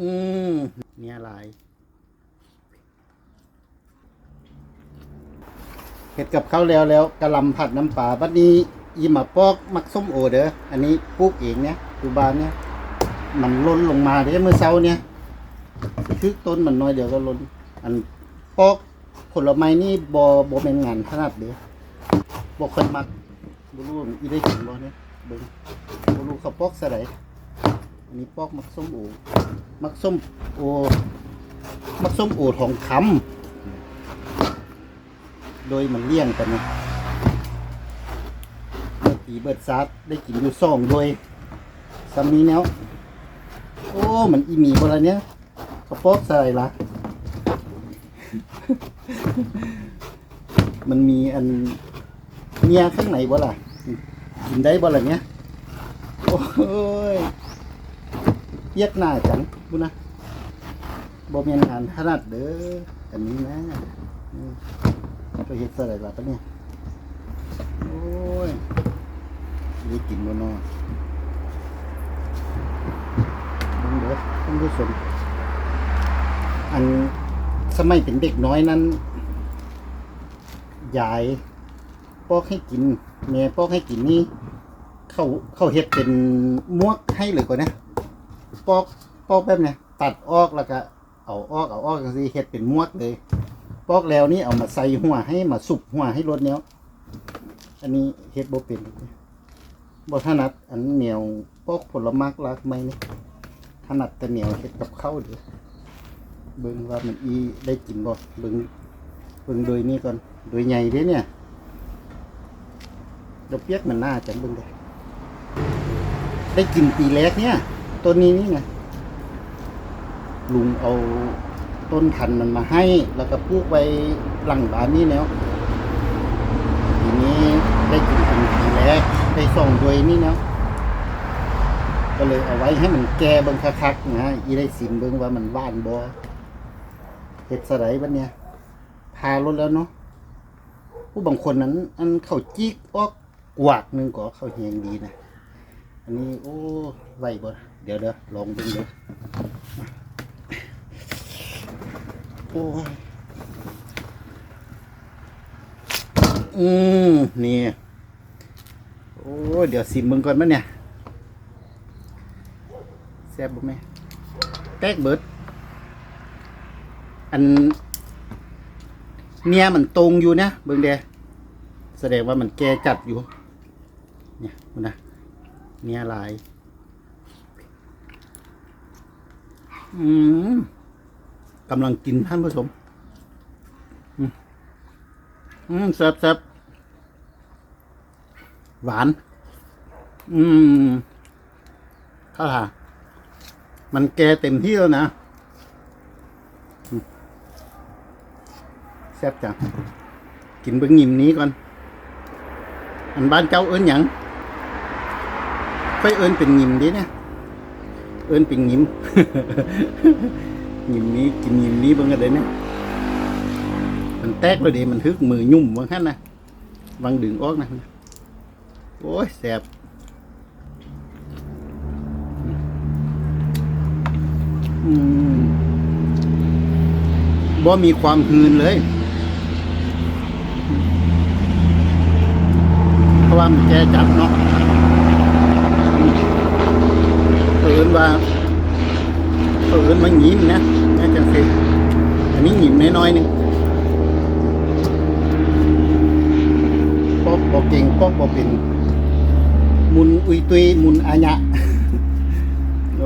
อืมเนี่ยหลายเห็ดกับข้าวแล้วแล้วกะหลำผัดน้ำปลาบัดนี้อีหมาปอกมักส้มโอเด้ออันนี้ปลูกเองเนี่ยอยู่บ้านเนี่ยมันล้นลงมาเด้เมื่อเช้าเนี่ยคือต้นมันน้อยเดี๋ยวก็ล้น อันปอกผลไม้นี่บ่บ่เป็นงานถนัดเด้อบ่ค่อยมักบรูอีได้กินบ่เนี่ยเบิ่งบรูเขาปอกซะได อันนี้ปอกมักส้มโอมักส้มโอมักส้มโอทองคำโดยมันเลี่ยงกันนะเมื่อกี้เบิดซัดได้กินอยู่สองโดยซัมนี้แล้วโอ้มันอีหมีบละเนี้ยเขาปอกใส่ละมันมีอันเมียข้างในบ่ล่ะกินได้บ่ล่ะเนี้ยโอ้ย เยียดหน้าจังบุนะบ่แม่นงานถนัดเด้ออันนี้นะอืมไปเฮ็ดซะได้ล่ะปะเนี่ยโอ้ยได้กินบ่นอเบิ่งเด้อท่านผู้ชมอันสมัยเป็นเด็กน้อยนั้นยายปอกให้กินแม่ปอกให้กินนี่เขาเขาเฮ็ดเป็นมวกให้เลยก่อนนะ ปอกปอกแบบเนี้ยตัดออกแล้วก็เอาออกเอาออกจังซี่เฮ็ดเป็นมวกเลย ปอกแล้วนี่เอามาใส่หัวให้มาสุบหัวให้รถเนี้ยอันนี้เฮ็ดบ่เป็นบ่ถนัดอันเหนียวปอกผลไม้ลากไม้นี่ถนัดแต่เหนียวเฮ็ดกับข้าวเด้อเบิ่งว่ามันอีได้กินบ่เบิ่งเบิ่งโดยนี้ก่อนโดยใหญ่เด้เนี่ยดอกเปียกมันน่าจังเบิ่งเด้ได้กินปีแรกเนี่ย ต้นนี้นี่ไงลุงเอาต้นพันธุ์มันมาให้ แล้วก็ปลูกไว้หลังบ้านนี่แล้วทีนี้ได้กินเป็นปีแรกได้ส่งโดวยนี่แล้วก็เลยเอาไว้ให้มันแก่เบิ่งคักๆนะอีได้สินเบิ่งว่ามันว่านบ่เฮ็ดสไลด์บัดเนี่ยพารถแล้วเนาะผู้บางคนนั้น อันเขาจิกออกกวากหนึงก็เขาเฮียงดีนะ อันนี้โอ้ไหวบ่เดี๋ยวเดี๋ยวลองดูเดี๋ยวโอ้อืมนี่โอ้เดี๋ยวสิมึงก่อนมั้เนี่ยแซ่บบ่แม่แตกเบิด อันเนี่ยมันตรงอยู่นะเบิ่งเดแสดงว่ามันแก่จัดอยู่ เนี่ยมันนะ เนี่ยลาย อืมกำลังกินท่านผู้ชมอืมแซ่บแซ่บหวาน อืมข้าวหามันแก่เต็มที่แล้วนะ แซ่บจัง กินเบิ้องยิมนี้ก่อน อันบ้านเจ้าเอิ้นหยัง ค่อยเอินเป็นหยิมดิเนี่ยเอินเป็นหยิมหยิมนี้กินหยิมนี้บิ่งกันเลยเนี่ยมันแตกเลยดิมันทึกมือยุ่มบางท่านนะวางดึงออกนะโอ้ยแสบบ่มีความหืนเลยเพราะว่ามันแกจับเนาะ เอิน ว่าเอินมาหยิมนะน่าจะสิอันนี้หยิมน้อยๆหนึงปอกบอกเก่งปอกบอกเป็นมุนอุยตุยมุนอาญะ